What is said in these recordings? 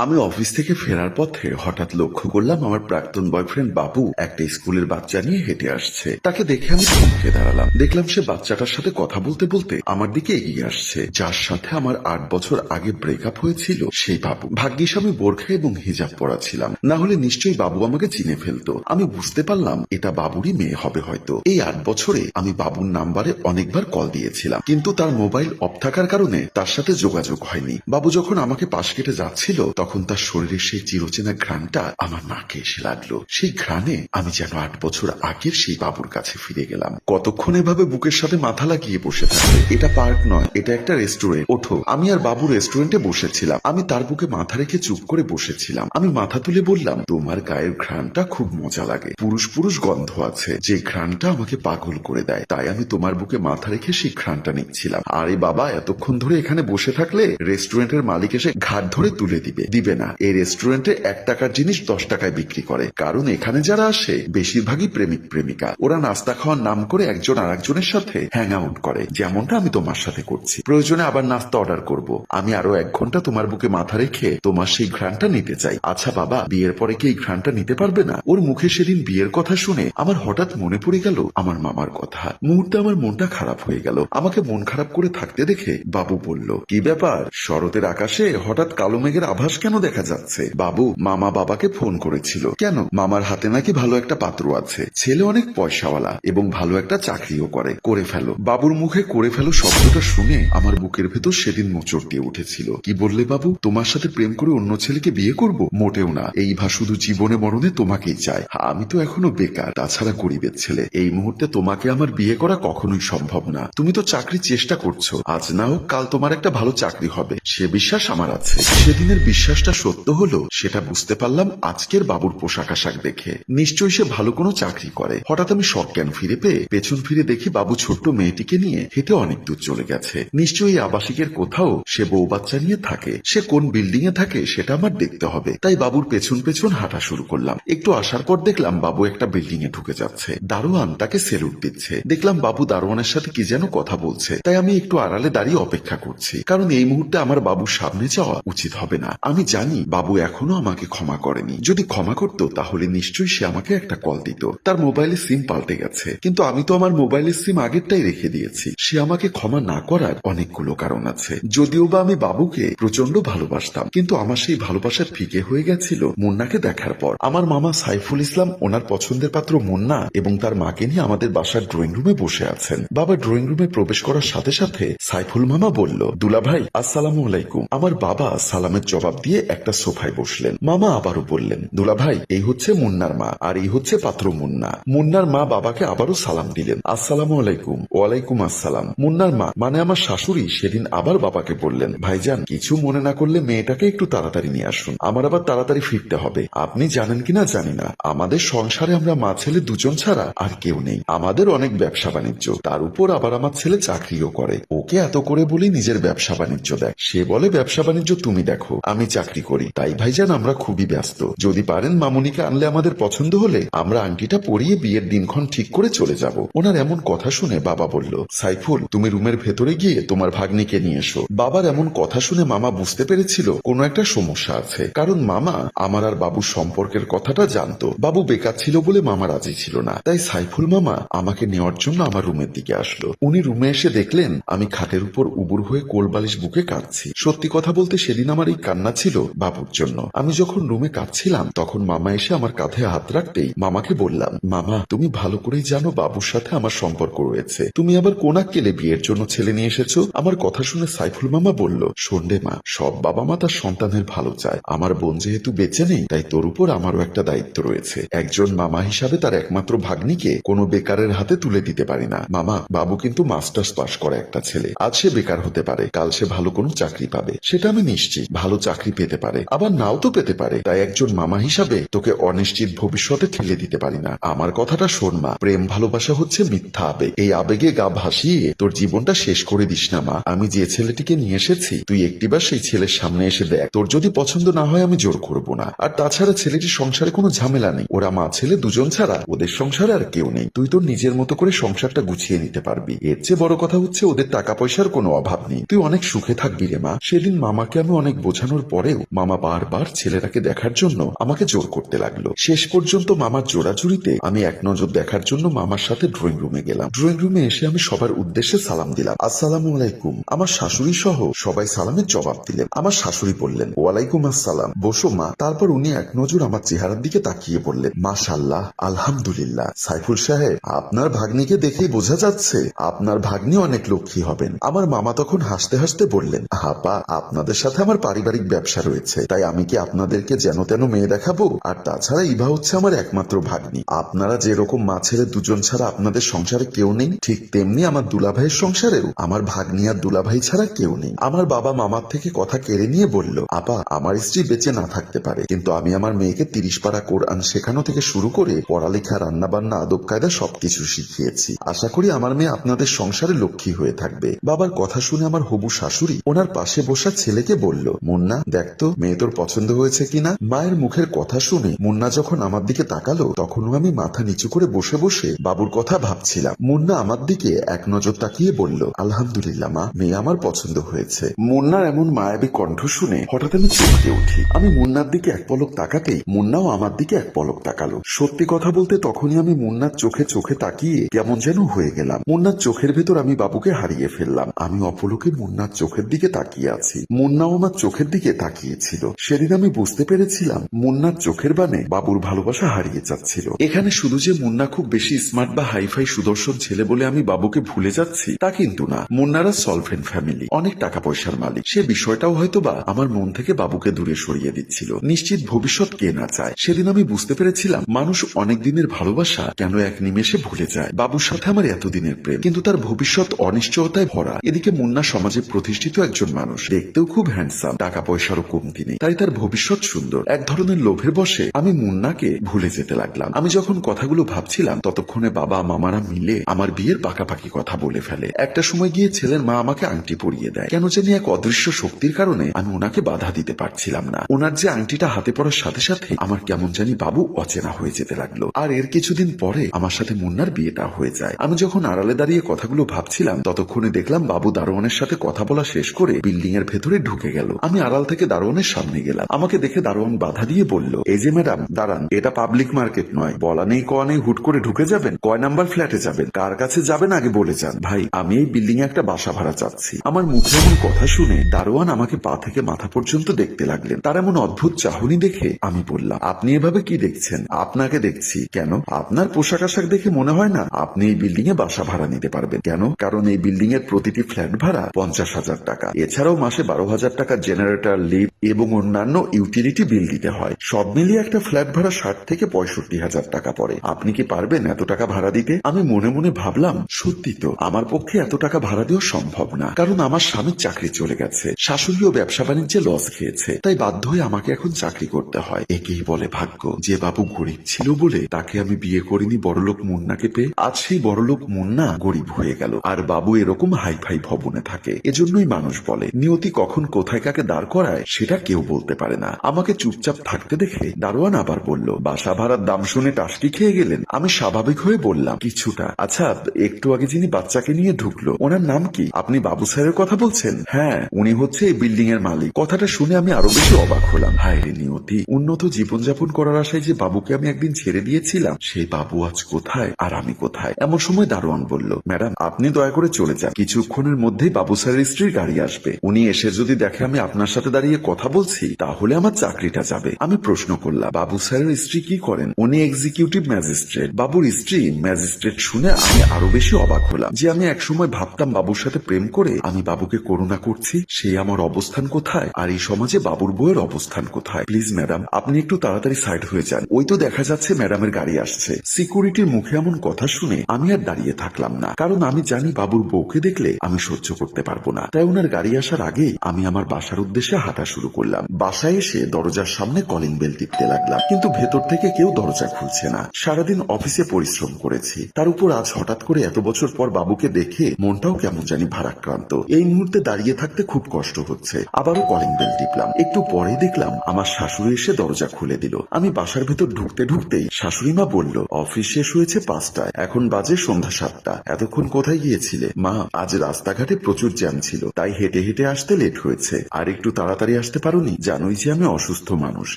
আমি অফিস থেকে ফেরার পথে হঠাৎ লক্ষ্য করলাম আমার প্রাক্তন বয়ফ্রেন্ড বাবু একটা স্কুলের বাচ্চা নিয়ে হেঁটে আসছে। তাকে দেখে আমি থমকে দাঁড়ালাম। দেখলাম সে বাচ্চাটার সাথে কথা বলতে বলতে আমার দিকে এগিয়ে আসছে। যার সাথে আমার আট বছর আগে ব্রেকআপ হয়েছিল সেই বাবু। ভাগ্যিস আমি বোরখা এবং হিজাব পরা ছিলাম। না হলে নিশ্চয়ই বাবু আমাকে চিনে ফেলতো। আমি বুঝতে পারলাম এটা বাবুরই মেয়ে হবে হয়তো। এই আট বছরে আমি বাবুর নাম্বারে অনেকবার কল দিয়েছিলাম। কিন্তু তার মোবাইল অফ থাকার কারণে তার সাথে যোগাযোগ হয়নি। বাবু যখন আমাকে পাশ কেটে যাচ্ছিল, তখন তার শরীরের সেই চিরচেনা ঘ্রাণটা আমার নাকে এসে লাগল। সেই ঘ্রাণে আমি যেন আট বছর আগের সেই বাবুর কাছে ফিরে গেলাম। কতক্ষণ এভাবে বুকের সাথে মাথা লাগিয়ে বসে থাকবে? এটা পার্ক নয়, এটা একটা রেস্টুরেন্ট। ওঠো, আমি আর বাবু রেস্টুরেন্টে বসেছিলাম। আমি তার বুকে মাথা রেখে চুপ করে বসেছিলাম। আমি মাথা তুলে বললাম, তোমার গায়ের ঘ্রাণটা খুব মজা লাগে। পুরুষ পুরুষ গন্ধ আছে। যে ঘ্রাণটা আমাকে পাগল করে দেয়, তাই আমি তোমার বুকে মাথা রেখে সেই ঘ্রাণটা নিচ্ছিলাম। আরে বাবা, এতক্ষণ ধরে এখানে বসে থাকলে রেস্টুরেন্টের মালিক এসে ঘাট ধরে তুলে দিবে। দিবে না। এই রেস্টুরেন্টে এক টাকার জিনিস দশ টাকায় বিক্রি করে। কারণ এখানে যারা আসে, বেশিরভাগই প্রেমিক, প্রেমিকা। ওরা নাস্তা খাওয়ার নাম করে একজন আর একজনের সাথে হ্যাং আউট করে, যেমনটা আমি তোমার সাথে করছি। প্রয়োজনে আবার নাস্তা অর্ডার করব। আমি আরও এক ঘণ্টা তোমার বুকে মাথা রেখে তোমার সেই ঘ্রাণটা নিতে চাই। আচ্ছা বাবা, বিয়ের পরে কি এই ঘ্রাণটা নিতে পারবে না? ওর মুখে সেদিন বিয়ের কথা শুনে আমার হঠাৎ মনে পড়ে গেল আমার মামার কথা। মুহূর্তে আমার মনটা খারাপ হয়ে গেল। আমাকে মন খারাপ করে থাকতে দেখে বাবু বলল, কি ব্যাপার? শরতের আকাশে হঠাৎ কালো মেঘের আভাস কেন দেখা যাচ্ছে? বাবু, মামা বাবাকে ফোন করেছিল। কেন? মামার হাতে নাকি ভালো একটা পাত্র আছে। ছেলে অনেক পয়সাওয়ালা এবং ভালো একটা চাকরিও করে। করে ফেলো। বাবুর মুখে করে ফেলো শব্দটা শুনে আমার বুকের ভেতর সেদিন মোচড় দিয়ে উঠেছিল। কি বললে বাবু? তোমার সাথে প্রেম করে অন্য ছেলেকে বিয়ে করব? মোটেও না। এই ভা শুধু জীবনে মরণে তোমাকেই চায়। আমি তো এখনও বেকার। তাছাড়া গরিবের ছেলে। এই মুহূর্তে তোমাকে আমার বিয়ে করা কখনোই সম্ভব না। তুমি তো চাকরির চেষ্টা করছ। আজ না হোক কাল তোমার একটা ভালো চাকরি হবে। সে বিশ্বাস আমার আছে। সেদিনের বিশ্বাসটা সত্য হলো, সেটা বুঝতে পারলাম আজকের বাবুর পোশাক আশাক দেখে। নিশ্চয়ই সে ভালো কোনো চাকরি করে। হঠাৎ আমি সজ্ঞান ফিরে পেয়ে পেছন ফিরে দেখি বাবু ছোট্ট মেয়েটিকে নিয়ে হেঁটে অনেক দূর চলে গেছে। নিশ্চয়ই আবাসিকের কোথাও সে বউ বাচ্চা নিয়ে থাকে। সে কোন বিল্ডিং এ থাকে সেটা আমার দেখতে হবে। তাই বাবুর পেছন পেছন হাঁটা শুরু করলাম। একটু আসার পর দেখলাম বাবু একটা বিল্ডিং এ ঢুকে যাচ্ছে। দারোয়ান তাকে সেলুট দিচ্ছে। দেখলাম বাবু দারোয়ানের সাথে কি যেন কথা বলছে। তাই আমি একটু আড়ালে দাঁড়িয়ে অপেক্ষা করছি। কারণ এই মুহূর্তে আমার বাবুর সামনে যাওয়া উচিত হবে না। আমি জানি বাবু এখনও আমাকে ক্ষমা করেনি। যদি ক্ষমা করতো, তাহলে নিশ্চয়ই সে আমাকে একটা কল দিত। তার মোবাইলে সিম পাল্টে গেছে। কিন্তু আমি তো আমার মোবাইলের সিম আগেরটাই রেখে দিয়েছি। সে আমাকে ক্ষমা না করার অনেকগুলো কারণ আছে। যদিও বা আমি বাবুকে প্রচণ্ড ভালোবাসতাম, কিন্তু আমার সেই ভালোবাসা ফিকে হয়ে গেছিল মুন্নাকে দেখার পর। আমার মামা সাইফুল ইসলাম, ওনার পছন্দের পাত্র মুন্না এবং তার মাকে নিয়ে আমাদের বাসার ড্রয়িং রুমে বসে আছেন। বাবা ড্রয়িং রুমে প্রবেশ করার সাথে সাথে সাইফুল মামা বলল দুলা ভাই আসসালামু আলাইকুম। আমার বাবা সালামের জবাব দিয়ে একটা সোফায় বসলেন। মামা আবারও বললেন, দুলা ভাই, এই হচ্ছে মুন্নার মা, আর এই হচ্ছে পাত্র মুন্না। মুন্নার মা বাবাকে আবারও সালাম দিলেন। আসসালামু আলাইকুম। ওয়ালাইকুম আসসালাম। মুন্নার মা মানে আমার শাশুড়ি, সেদিন আবার বাবাকে বললেন, ভাইজান, কিছু মনে না করলে মেয়েটাকে একটু তাড়াতাড়ি নিয়ে আসুন। আমার আবার তাড়াতাড়ি ফিরতে হবে। আপনি জানেন কিনা জানি না। আমাদের সংসারে আমরা মা ছেলে দুজন ছাড়া আর কেউ নেই। আমাদের অনেক ব্যবসা বাণিজ্য। তার উপর আবার আমার ছেলে চাকরিও করে। ওকে এত করে বলি নিজের ব্যবসা বাণিজ্য দেখ। সে বলে, ব্যবসা বাণিজ্য তুমি দেখো। আমি চাকরি করি। তাই ভাইজান, আমরা খুবই ব্যস্ত। যদি পারেন মামুনিকে আনলে আমাদের পছন্দ হলে আমরা আংটিটা পরিয়ে বিয়ের দিনক্ষণ ঠিক করে চলে যাব। ওনার এমন কথা শুনে বাবা বলল, সাইফুল, তুমি রুমের ভেতরে গিয়ে তোমার ভাগ্নিকে নিয়ে এসো। বাবার এমন কথা শুনে মামা বুঝতে পেরেছিল কোনো একটা সমস্যা আছে। কারণ মামা আমার আর বাবুর সম্পর্কের কথাটা জানতো। বাবু বেকার ছিল বলে মামা রাজি ছিল না। তাই সাইফুল মামা আমাকে নেওয়ার জন্য আমার রুমের দিকে আসলো। উনি রুমে এসে দেখলেন, আমি খাটের উপর উবুর হয়ে কোলবালিশ বুকে কাঁদছি। সত্যি কথা বলতে সেদিন আমার এই কান্না ছিল বাবুর জন্য। আমি যখন রুমে কাঁদছিলাম, তখন মামা এসে আমার কাঁধে হাত রাখতেই মামাকে বললাম, মামা, তুমি ভালো করেই জানো বাবুর সাথে আমার সম্পর্ক রয়েছে। তুমি আবার কোনা কেলে বিয়ের জন্য ছেলে নিয়ে এসেছ? আমার কথা শুনে সাইফুল মামা বলল সন্ডে মা, সব বাবা মা তার সন্তানের ভালো চায়। আমার বোন যেহেতু বেঁচে নেই, তাই তোর উপর আমারও একটা দায়িত্ব রয়েছে। একজন মামা হিসাবে তার একমাত্র ভাগ্নিকে কোনো বেকারের হাতে তুলে দিতে পারি না। মামা, বাবু কিন্তু মাস্টার্স পাশ করা একটা ছেলে। আজ সে বেকার হতে পারে, কাল সে ভালো কোনো চাকরি পাবে। সেটা আমি নিশ্চিত। ভালো চাকরি পেতে পারে, আবার নাও তো পেতে পারে। তাই একজন মামা হিসাবে তোকে অনিশ্চিত ভবিষ্যতে ঠেলে দিতে পারি না। আমার কথাটা শোন মা, প্রেম ভালোবাসা হচ্ছে মিথ্যা আবেগ। এই আবেগে গা ভাসিয়ে তোর জীবনটা শেষ করে দিস না মা। আমি যে ছেলেটিকে নিয়ে এসেছি, তুই একটিবার সেই ছেলের সামনে এসে দেখ। তোর যদি পছন্দ না হয়, আমি জোর করব না। আর তাছাড়া ছেলেটির সংসারে কোনো ঝামেলা নেই। ওরা মা ছেলে দুজন ছাড়া ওদের সংসারে আর কেউ নেই। তুই তোর নিজের মতো করে সংসারটা গুছিয়ে নিতে পারবি। এর চেয়ে বড় কথা হচ্ছে, ওদের টাকা পয়সার কোনো অভাব নেই। তুই অনেক সুখে থাকবি রে মা। সেদিন মামাকে আমি অনেক বোঝানোর পরে পরেও মামা বারবার ছেলেটাকে দেখার জন্য আমাকে জোর করতে লাগল। শেষ পর্যন্ত মামার জোড়াজুড়িতে আমি এক নজর দেখার জন্য মামার সাথে ড্রয়িং রুমে গেলাম। ড্রয়িং রুমে এসে আমি সবার উদ্দেশ্যে সালাম দিলাম। আসসালামু আলাইকুম। আমার শাশুড়ি সহ সবাই সালামের জবাব দিলেন। আমার শাশুড়ি বললেন, ওয়ালাইকুম আসসালাম। বসো মা। তারপর উনি এক নজর আমার চেহারার দিকে তাকিয়ে বললেন মাশাল্লাহ আলহামদুলিল্লাহ। সাইফুল সাহেব, আপনার ভাগ্নিকে দেখেই বোঝা যাচ্ছে আপনার ভাগ্নি অনেক লক্ষ্মী হবেন। আমার মামা তখন হাসতে হাসতে বললেন হাপা আপনাদের সাথে আমার পারিবারিক ব্যবসা রয়েছে। তাই আমি কি আপনাদেরকে যেন তেন মেয়ে দেখাবো? আর তাছাড়া ইভা হচ্ছে আমার একমাত্র ভাগ্নি। আপনারা যেরকম মা ছেলে দুজন ছাড়া আপনাদের সংসারে কেউ নেই, ঠিক তেমনি আমার দুলাভাইয়ের সংসারেও। আমার ভাগ্নি আর দুলাভাই ছাড়া কেউ নেই। আমার বাবা মামার থেকে কথা কেড়ে নিয়ে বলল, আপা, আমার স্ত্রী বেঁচে না থাকতে পারে। কিন্তু আমি আমার মেয়েকে তিরিশ পাড়া কোরআন শেখানো থেকে শুরু করে পড়ালেখা রান্না বান্না আদব কায়দা সবকিছু শিখিয়েছি। আশা করি আমার মেয়ে আপনাদের সংসারে লক্ষ্মী হয়ে থাকবে। বাবার কথা শুনে আমার হবু শাশুড়ি ওনার পাশে বসা ছেলেকে বলল, মুন্না দেখ তো মেয়ে তোর পছন্দ হয়েছে কিনা? মায়ের মুখের কথা শুনে মুন্না যখন আমার দিকে তাকালো, তখনও আমি মাথা নিচু করে বসে বসে বাবুর কথা ভাবছিলাম। মুন্না আমার দিকে এক নজর তাকিয়ে বলল, আলহামদুলিল্লাহ মা, মেয়ে আমার পছন্দ হয়েছে। মুন্নার এমন মায়াবী কণ্ঠ শুনে হঠাৎ আমি চমকে উঠি। আমি মুন্নার দিকে এক পলক তাকাতেই মুন্নাও আমার দিকে এক পলক তাকালো। সত্যি কথা বলতে তখনই আমি মুন্নার চোখে চোখে তাকিয়ে কেমন যেন হয়ে গেলাম। মুন্নার চোখের ভেতর আমি বাবুকে হারিয়ে ফেললাম। আমি অপলকে মুন্নার চোখের দিকে তাকিয়ে আছি। মুন্নাও আমার চোখের দিকে তাকিয়েছিল। সেদিন আমি বুঝতে পেরেছিলাম মুন্নার চোখের বানে বাবুর ভালোবাসা হারিয়ে যাচ্ছিল। এখানে শুধু যে মুন্না খুব বেশি স্মার্ট বা হাইফাই সুদর্শন ছেলে বলে আমি বাবুকে ভুলে যাচ্ছি, তা কিন্তু না। মুন্নারা সলভেন্ট ফ্যামিলি, অনেক টাকা পয়সার মালিক। সে বিষয়টাও হয়তো বা আমার মন থেকে বাবুকে দূরে সরিয়ে দিচ্ছিল। নিশ্চিত ভবিষ্যৎ কে না চায়, সেদিন আমি বুঝতে পেরেছিলাম মানুষ অনেক দিনের ভালোবাসা কেন এক নিমেষে ভুলে যায়। বাবুর সাথে আমার এতদিনের প্রেম, কিন্তু তার ভবিষ্যৎ অনিশ্চয়তায় ভরা। এদিকে মুন্না সমাজে প্রতিষ্ঠিত একজন মানুষ, দেখতেও খুব হ্যান্ডসাম টাকা পয়সারও কমতি নেই। তাই তার ভবিষ্যৎ সুন্দর। এক ধরনের লোভের বসে আমি মুন্নাকে ভুলে যেতে লাগলাম। আমি যখন কথাগুলো ভাবছিলাম, ততক্ষণে বাবা মামারা মিলে আমার বিয়ের পাকাপাকি কথা বলে ফেলে। একটা সময় গিয়ে ছেলের মা আমাকে আংটি পরিয়ে দেয়। কেন জানি এক অদৃশ্য শক্তির কারণে আমি ওনাকে বাধা দিতে পারছিলাম না। ওনার যে আংটিটা হাতে পড়ার সাথে সাথে আমার কেমন জানি বাবু অচেনা হয়ে যেতে লাগল। আর এর কিছুদিন পরে আমার সাথে মুন্নার বিয়েটা হয়ে যায়। আমি যখন আড়ালে দাঁড়িয়ে কথাগুলো ভাবছিলাম, ততক্ষণে দেখলাম বাবু দারোয়ানের সাথে কথা বলা শেষ করে বিল্ডিং এর ভেতরে ঢুকে গেল। আমি আড়াল থেকে দারোয়ানের সামনে গেলাম। আমাকে দেখে দারোয়ান বাধা দিয়ে বলল, এই যে ম্যাডাম, দাঁড়ান, এটা পাবলিক মার্কেট নয়। বলা নেই, কয়া নেই, হুট করে ঢুকে যাবেন? কয় নাম্বার ফ্ল্যাটে যাবেন? কার কাছে যাবেন? আগে বলে যান। ভাই, আমি এই বিল্ডিং এ একটা বাসা ভাড়া চাচ্ছি। আমার মুখে এমন কথা শুনে দারোয়ান আমাকে পা থেকে মাথা পর্যন্ত দেখতে লাগলেন। তার এমন অদ্ভুত চাহনি দেখে আমি বললাম, আপনি এভাবে কি দেখছেন? আপনাকে দেখছি। কেন? আপনার পোশাক আশাক দেখে মনে হয় না আপনি এই বিল্ডিং এ বাসা ভাড়া নিতে পারবেন। কেন? কারণ এই বিল্ডিং এর প্রতিটি ফ্ল্যাট ভাড়া পঞ্চাশ হাজার টাকা। এছাড়াও মাসে বারো হাজার টাকা জেনারেটর লিফট এবং অন্যান্য ইউটিলিটি বিল দিতে হয়। সব মিলিয়ে একটা ফ্ল্যাট ভাড়া ষাট থেকে পঁয়ষট্টি হাজার টাকা পড়ে। আপনি কি পারবেন এত টাকা ভাড়া দিতে? আমি মনে মনে ভাবলাম, সত্যি তো, আমার পক্ষে এত টাকা ভাড়া দেওয়া সম্ভব না, কারণ আমার স্বামীর চাকরি চলে গেছে, শাশুড়িও ব্যবসা বাণিজ্যে লস খেয়েছে, তাই বাধ্য হয়ে আমাকে এখন চাকরি করতে হয়। একেই বলে ভাগ্য, যে বাবু গরিব ছিল বলে তাকে আমি বিয়ে করিনি বড়লোক মুন্নাকে পেয়ে, আজ সেই বড়লোক মুন্না গরিব হয়ে গেল। আর বাবু এরকম হাই ফাই ভবনে থাকে, এজন্যই মানুষ বলে, নিয়তি কখন কোথায় কাকে দাঁড় করায় সেটা কেউ বলতে পারে না। আমাকে চুপচাপ থাকতে দেখে দারোয়ান আবার বলল, বাসা ভাড়ার দাম শুনে টাসকি খেয়ে গেলেন। আমি স্বাভাবিক হয়ে বললাম, কিছুটা। আচ্ছা একটু আগে যিনি বাচ্চাকে নিয়ে ঢুকলো, ওনার নাম কি? আপনি বাবু স্যারের কথা বলছেন? হ্যাঁ উনি হচ্ছে এই বিল্ডিং এর মালিক। কথাটা শুনে আমি আরও বেশি অবাক হলাম। হায় রে নিয়তি, উন্নত জীবনযাপন করার আশায় যে বাবুকে আমি একদিন ছেড়ে দিয়েছিলাম, সেই বাবু আজ কোথায় আর আমি কোথায়? এমন সময় দারোয়ান বলল, ম্যাডাম, আপনি দয়া করে চলে যান। কিছুক্ষণের মধ্যেই বাবু স্যারের স্ত্রীর গাড়ি আসবে। উনি এসে যদি দেখে আমি আপনার সাথে দাঁড়িয়ে কথা বলছি, তাহলে আমার চাকরিটা যাবে। আমি প্রশ্ন করলাম, বাবু স্যারের স্ত্রী কি করেন? উনি এক্সিকিউটিভ ম্যাজিস্ট্রেট বাবুর স্ত্রী ম্যাজিস্ট্রেট শুনে আমি আরও বেশি অবাক হলাম যে আমি একসময় ভাবতাম বাবুর সাথে প্রেম করে আমি বাবুকে করুণা করছি সেই আমার অবস্থান কোথায়? আর এই সমাজে বাবুর বউয়ের অবস্থান কোথায়? প্লিজ ম্যাডাম আপনি একটু তাড়াতাড়ি সাইড হয়ে যান। ওই তো দেখা যাচ্ছে ম্যাডামের গাড়ি আসছে। সিকিউরিটির মুখে এমন কথা শুনে আমি আর দাঁড়িয়ে থাকলাম না। কারণ আমি জানি বাবুর বউকে দেখলে আমি সহ্য করতে পারব না। তাই ওনার গাড়ি আসার আগে আমি আমার বাসার উদ্দেশ্যে হাঁটা শুরু করলাম। বাসায় এসে দরজার সামনে কলিং বেল টিপতে লাগলাম। কিন্তু ভেতর থেকে কেউ দরজা খুলছে না। সারাদিন অফিসে পরিশ্রম করেছি। তার উপর আজ হঠাৎ করে এত বছর পর বাবুকে দেখে মনটাও কেমন জানি ভারাক্রান্ত। এই মুহূর্তে দাঁড়িয়ে থাকতে খুব কষ্ট হচ্ছে। আবারও কলিং বেল টিপলাম। একটু পরে দেখলাম আমার শাশুড়ি এসে দরজা খুলে দিল। আমি বাসার ভেতর ঢুকতে ঢুকতেই শাশুড়ি মা বলল, অফিস শেষ হয়েছে পাঁচটায়। এখন বাজে সন্ধ্যা সাতটা। এতক্ষণ কোথায় গিয়েছিলে? মা, আজ রাস্তাঘাটে প্রচুর জ্যাম ছিল। তাই হেঁটে হেঁটে আসতে লেট হয়েছে। আর একটু তাড়াতাড়ি আসতে পারোনি? জানোই যে আমি অসুস্থ মানুষ।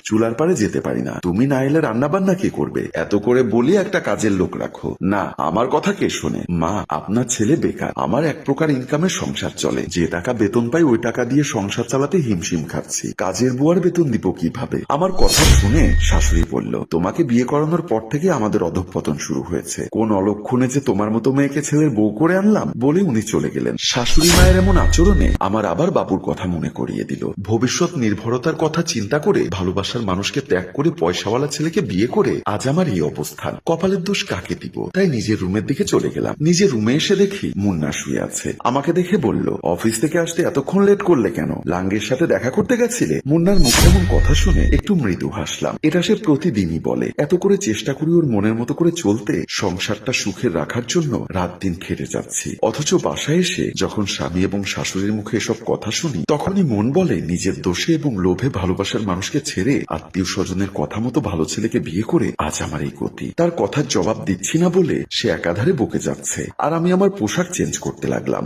চুলার পারে যেতে পারি না। তুমি না এলে রান্না বান্না কে করবে? এত করে বলি একটা কাজের লোক রাখো। না, আমার কথা কে শোনে? মা, আপনার ছেলে বেকার। আমার এক প্রকার ইনকামের সংসার চলে। যে টাকা বেতন পাই, ওই টাকা দিয়ে সংসার চালাতে হিমশিম খাচ্ছি। কাজের বুয়ার বেতন দিব কীভাবে? আমার কথা শুনে শাশুড়ি বলল, তোমাকে বিয়ে করানোর পর থেকে আমাদের অধঃপতন শুরু হয়েছে। কোন অলক্ষণে যে তোমার মতো মেয়েকে ছেলের বউ করে আনলাম বলে উনি চলে গেলেন। শাশুড়ি মায়ের এমন আচরণে আমার আবার বাবুর কথা মনে করিয়ে দিল। ভবিষ্যৎ নির্ভরতার কথা চিন্তা করে ভালোবাসার মানুষকে ত্যাগ করে পয়সাওয়ালা ছেলেকে বিয়ে করে আজ আমার এই অবস্থান। কপালের দোষ কাকে দিব? তাই নিজের রুমের দিকে চলে গেলাম। নিজের রুমে এসে দেখি মুন্না শুয়ে আছে। আমাকে দেখে বলল, অফিস থেকে আসতে এতক্ষণ লেট করলে কেন? লাঙ্গের সাথে দেখা করতে গেছিলে? মুন্নার মুখে এমন কথা শুনে একটু মৃদু হাসলাম। এটা সে প্রতিদিনই বলে। এত করে চেষ্টা করি ওর মনের মতো করে চলতে, সংসারটা সুখের রাখার জন্য রাত দিন খেটে যাচ্ছি। অথচ বাসায় এসে যখন স্বামী এবং শাশুড়ির মুখে এসব কথা শুনি, তখনই মন বলে নিজের দোষে এবং লোভে ভালোবাসার মানুষকে ছেড়ে আত্মীয় স্বজনের কথা মতো ভালো ছেলেকে বিয়ে করে আজ আমার এই গতি। তার কথার জবাব দিচ্ছি না বলে সে একাধারে বকে যাচ্ছে। আর আমি আমার পোশাক চেঞ্জ করতে লাগলাম।